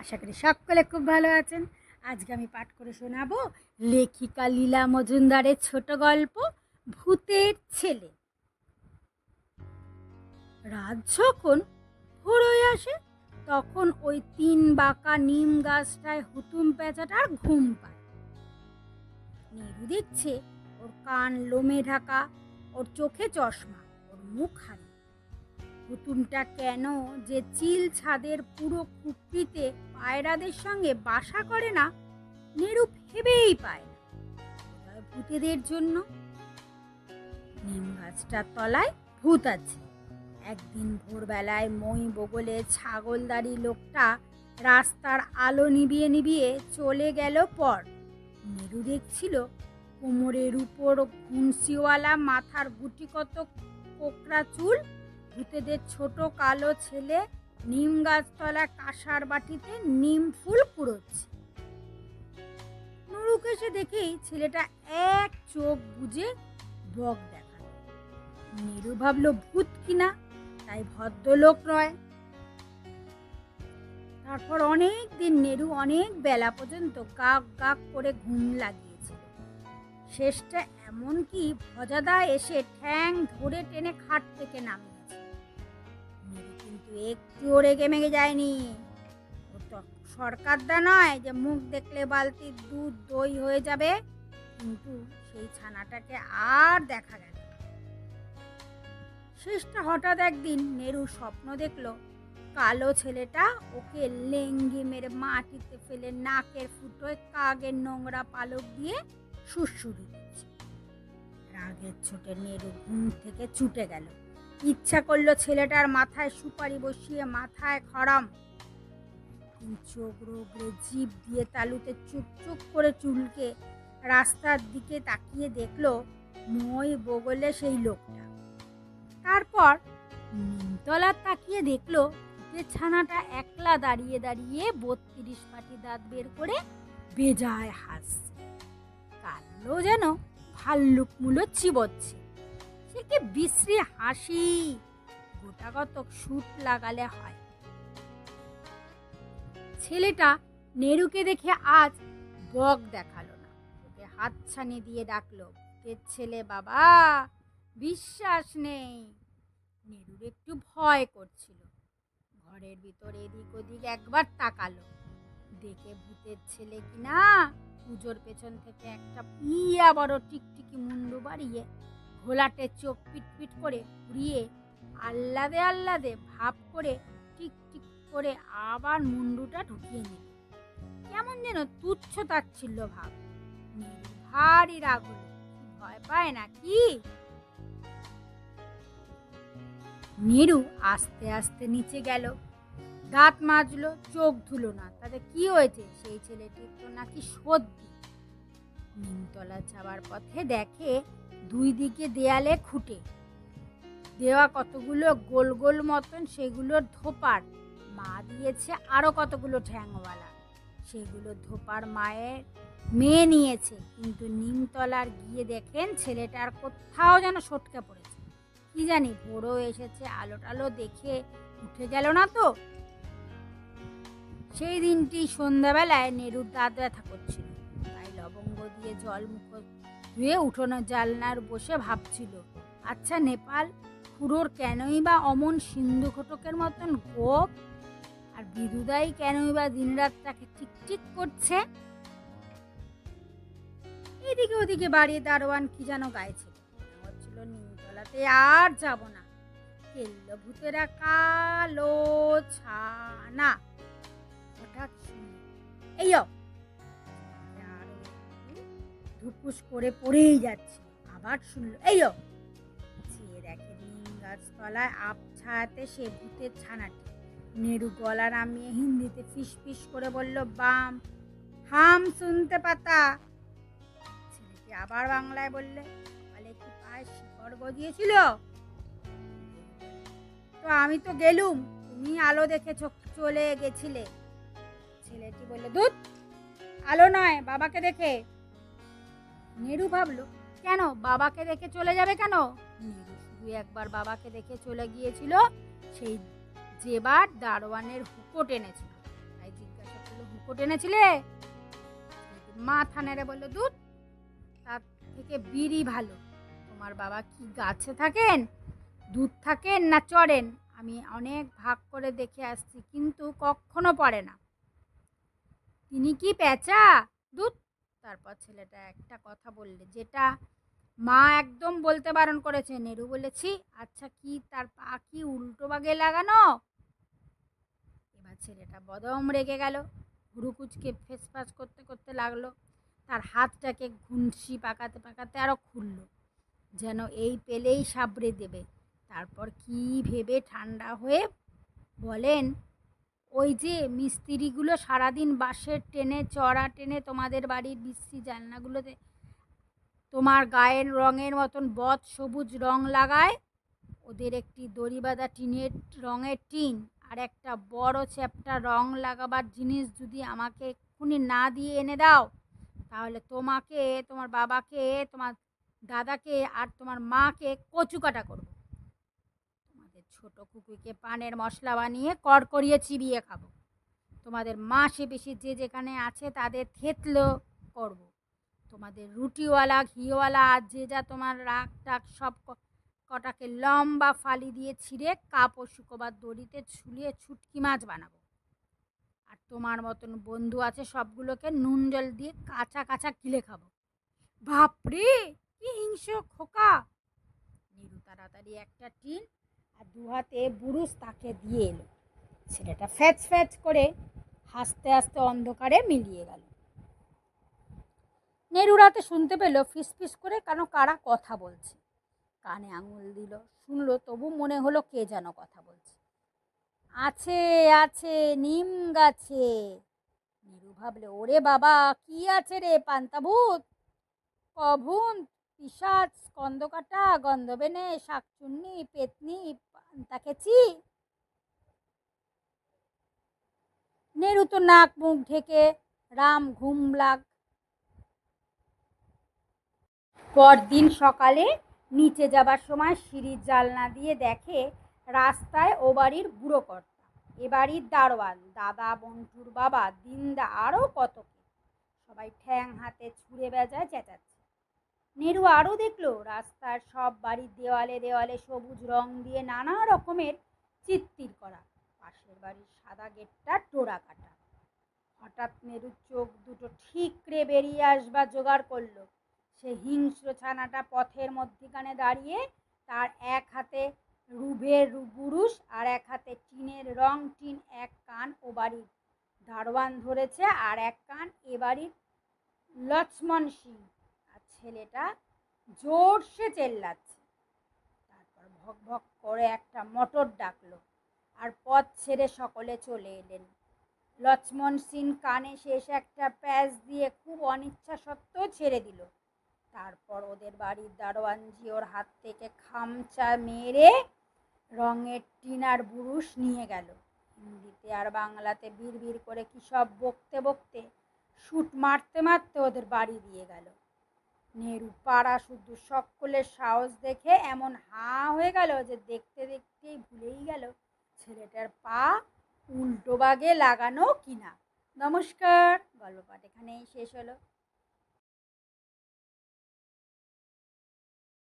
আশা করি সকলে খুব ভালো আছেন। আজকে আমি পাঠ করে শোনাবো লেখিকা লীলা মজুমদারের ছোট গল্প, ভূতের ছেলে। রাত যখন ভোর হয়ে আসে, তখন ওই তিন বাঁকা নিম গাছটায় হুতুম পেঁচাটার ঘুম পায়। নেরু দেখছে ওর কান লোমে ঢাকা, ওর চোখে চশমা, ওর মুখ হারি হুতুমটা কেন যে চিল ছাদের পুরো কুপড়িতে পায়রাদের সঙ্গে বাসা করে না, নেরু ভেবেই পায় ভূতেদের জন্য? নিম গাছটার তলায় ভূত আছে। একদিন ভোরবেলায় মই বগলে ছাগলদারি লোকটা রাস্তার আলো নিবিয়ে নিবিয়ে চলে গেল পর। নেরু দেখছিল কোমরের উপর ঘুনসিওয়ালা মাথার গুটি কত কোকড়া চুল ভূতেদের ছোট কালো ছেলে নিম গাছতলা কাঁসার বাটিতে নিম ফুল কুড়োচ্ছে। নুরুকে এসে দেখেই ছেলেটা এক চোখ বুঝে বক দেখাল। নীরু ভাবলো, ভূত কিনা তাই ভদ্রলোক নয়। তারপর অনেক দিন নেরু অনেক বেলা পর্যন্ত গাক গাক করে ঘুম লাগিয়েছিল। শেষটা এমনকি ভজাদা এসে ঠ্যাং ধরে টেনে খাট থেকে নেরু কিন্তু একটুও রেগে মেগে যায়নি। সরকারদা নয় যে মুখ দেখলে বালতির দুধ দই হয়ে যাবে, কিন্তু সেই ছানাটাকে আর দেখা গেল শেষটা হঠাৎ একদিন নেরু স্বপ্ন দেখল, কালো ছেলেটা ওকে লেঙ্গি মেরে মাটিতে ফেলে নাকের ফুটোয় কাগের নোংরা পালক দিয়ে সুরসুরি দিচ্ছে। রাগের ছোটে নেরু ঘুম থেকে ছুটে গেল। ইচ্ছা করল ছেলেটার মাথায় সুপারি বসিয়ে, মাথায় খড়াম। চোখ রোগড়ে জিভ দিয়ে তালুতে চুপ চুপ করে চুলকে রাস্তার দিকে তাকিয়ে দেখল, মই বগলে সেই লোকটা। তারপর নিমতলার তাকিয়ে দেখল যে ছানাটা একলা দাঁড়িয়ে দাঁড়িয়ে বত্রিশ পাটি দাঁত বের করে বেজায় হাসছে। কালো যেন ভাল্লুক মূলো চিবচ্ছে। সে কি বিশ্রী হাসি? গোটাগতক সুট লাগালে হয়। ছেলেটা নেরুকে দেখে আজ বক দেখাল না। ওকে হাতছানি দিয়ে ডাকলো ছেলে বাবা? বিশ্বাস নেই। নেরুর একটু ভয় করছিল। ঘরের ভিতর এদিক ওদিক একবার তাকালো। দেখে ভূতের ছেলে কিনা পুজোর পেছন থেকে একটা পিয়া বড় টিকটিকি মুন্ডু বাড়িয়ে ঘোলাটে চোখ পিটপিট করে ঘুরিয়ে আহ্লাদে আহ্লাদে ভাব করে টিক টিক করে আবার মুন্ডুটা ঢুকিয়ে নিল। কেমন যেন তুচ্ছ তাচ্ছিল্য ভাব। ভারী রাগ হলো ভয় পায় নাকি? নীরু আস্তে আস্তে নিচে গেল। দাঁত মাজলো, চোখ ধুলো না। তাতে কি হয়েছে? সেই ছেলেটির তো নাকি সর্দি। নিমতলা যাওয়ার পথে দেখে দুই দিকে দেয়ালে খুঁটে। দেওয়া কতগুলো গোল গোল মতন সেগুলোর ধোপার। মা দিয়েছে আরও কতগুলো ঠ্যাংওয়ালা। সেগুলো ধোপার মায়ের মেয়ে নিয়েছে, কিন্তু নিমতলার গিয়ে দেখেন ছেলেটার কোথাও যেন সটকে পড়েছে। কি জানি বড় এসেছে আলো টালো দেখে উঠে গেল না তো। সেই দিনটি সন্ধ্যাবেলায় নেরুর দাঁত ব্যথা করছিল তাই লবঙ্গ দিয়ে জল মুখ ধুয়ে উঠোনো জালনার বসে ভাবছিল আচ্ছা নেপাল খুড়োর কেনই বা অমন সিন্ধু ঘটকের মতন গোপ? আর বিদুদাই কেনই বা দিনরাত তাকে টিকটিক করছে? এদিকে ওদিকে বাড়িয়ে দারোয়ান কি যেন গাইছিল। হচ্ছিল নিমতলাতে আর যাব না। কেল্লো ভূতেরা কালো ছানা। হঠাৎ এই ও!" আরও একটু ধুপুস করে পড়েই যাচ্ছে। আবার শুনলো, এই ও!" চেয়ে দেখে নিম গাছতলায় আবছায়াতে সে ভূতের ছানাটি। নেড়ু গলা নামিয়ে হিন্দিতে ফিস ফিস করে বলল, বাম, হাম শুনতে পাতা। ছেলেটি আবার বাংলায় বললে বলে কি পায়ে শিকড় গজিয়েছিল? তো আমি তো গেলুম, তুমি আলো দেখে চলে গেছিলে। ছেলেটি বললে দুধ আলো নয়, বাবাকে দেখে। নেরু ভাবলো, কেন? বাবাকে দেখে চলে যাবে কেন? নেরু শুধু একবার বাবাকে দেখে চলে গিয়েছিল, সেই যেবার দারোয়ানের হুকো টেনেছিল তাই জিজ্ঞাসা বিস্কুট এনেছিলে? মাথা নেড়ে বলল, দুধ, তার থেকে বিড়ি ভালো। তোমার বাবা কি গাছে থাকেন, দুধ থাকেন না চড়েন আমি অনেক ভাগ করে দেখে আসছি, কিন্তু কখনো পড়ে না। তিনি কি পেঁচা? দুধ তারপর ছেলেটা একটা কথা বললে, যেটা মা একদম বলতে বারণ করেছে, নেরু বলেছি আচ্ছা কি তার পা কি উল্টো বাগে লাগানো? এবার ছেলেটা বদম রেগে গেল, হুড়ুকুচকে ফেসফাস করতে করতে লাগল, তার হাতটাকে ঘুনসি পাকাতে পাকাতে আরও খুললো, যেন এই পেলেই সাবড়ে দেবে, তারপর কি ভেবে ঠান্ডা হয়ে বলেন ওই যে মিস্ত্রিগুলো সারাদিন বাঁশের টেনে, চড়া টেনে তোমাদের বাড়ির বিশ্রী জানলাগুলোতে তোমার গায়ের রঙের মতন বদ সবুজ রং লাগায়। ওদের একটি দড়ি বাঁধা টিনের রঙের টিন আর একটা বড় চ্যাপটা রং লাগাবার জিনিস যদি আমাকে এক্ষুনি না দিয়ে এনে দাও, তাহলে তোমাকে, তোমার বাবাকে, তোমার দাদাকে আর তোমার মাকে কচু কাটা করব। ছোট কুকুরকে পানের মশলা বানিয়ে কড়কড়িয়ে চিবিয়ে খাব। তোমাদের মাসে বেশি যে যেখানে আছে তাদের থেতলো করব। তোমাদের রুটিওয়ালা, ঘিওয়ালা আর যে যা তোমার রাগ টাক সব কটাকে লম্বা ফালি দিয়ে ছিঁড়ে কাপড় শুকোবার দড়িতে ছুলিয়ে ছুটকি মাছ বানাবো। আর তোমার মতন বন্ধু আছে সবগুলোকে নুন জল দিয়ে কাঁচা কাঁচা কিলে খাব। বাপরে, কি হিংস্র খোকা! নিরু তাড়াতাড়ি একটা টিন আর দু হাতে বুরুস তাকে দিয়ে এলো। ছেলেটা ফ্যাচ ফ্যাচ করে হাসতে হাসতে অন্ধকারে মিলিয়ে গেল। নেরু রাতে শুনতে পেল ফিস ফিস করে কেন কারা কথা বলছে। কানে আঙুল দিল, শুনলো তবু মনে হলো কে যেন কথা বলছে। আছে আছে, নিম গাছে। নিরু ভাবলে, ওরে বাবা, কি আছে রে পান্তাভূত? কভুন পিসাচ স্কন্দকাটা গন্ধবেনে, শাকচুন্নি, পেতনি পান্তা খেছি নেরু তো নাক মুখ ঢেকে রাম ঘুম লাগ। পরদিন সকালে নিচে যাবার সময় সিঁড়ির জালনা দিয়ে দেখে রাস্তায় ও বাড়ির বুড়ো কর্তা, এ বাড়ির দারোয়ান, দাদা, বন্টুর বাবা, দিন্দা আরও কত সবাই ঠ্যাং হাতে ছুঁড়ে বেজায় চেঁচাচ্ছে। নেরু আরও দেখল, রাস্তার সব বাড়ির দেওয়ালে দেওয়ালে সবুজ রং দিয়ে নানা রকমের চিত্তির করা। পাশের বাড়ির সাদা গেটটা টোড়া কাটা। হঠাৎ নেরুর চোখ দুটো ঠিকরে বেরিয়ে আসবার জোগাড় করল। সে হিংস্র ছানাটা পথের মধ্যিখানে দাঁড়িয়ে তার এক হাতে রুভের বুরুষ আর এক হাতে টিনের রং টিন এক কান ও বাড়ির দারোয়ান ধরেছে আর এক কান এ বাড়ির লক্ষ্মণ সিং। ছেলেটা জোরসে চেল্লাচ্ছে। তারপর ভক ভক করে একটা মোটর ডাকলো। আর পথ ছেড়ে সকলে চলে এলেন। লক্ষ্মণ সিং কানে শেষ একটা প্যাচ দিয়ে খুব অনিচ্ছা সত্ত্বেও ছেড়ে দিল। তারপর ওদের বাড়ির দারোয়ানজি ওর হাত থেকে খামচা মেরে রঙের টিনার বুরুশ নিয়ে গেল। হিন্দিতে আর বাংলাতে বিড় করে কী সব বকতে বকতে, শুট মারতে মারতে ওদের বাড়ি দিয়ে গেল। নেহরু পাড়া শুধু সকলের সাহস দেখে এমন হা হয়ে গেল যে দেখতে দেখতেই ভুলেই গেল ছেলেটার পা উল্টো বাগে লাগানো কিনা। নমস্কার গল্প পাঠ এখানেই শেষ হলো।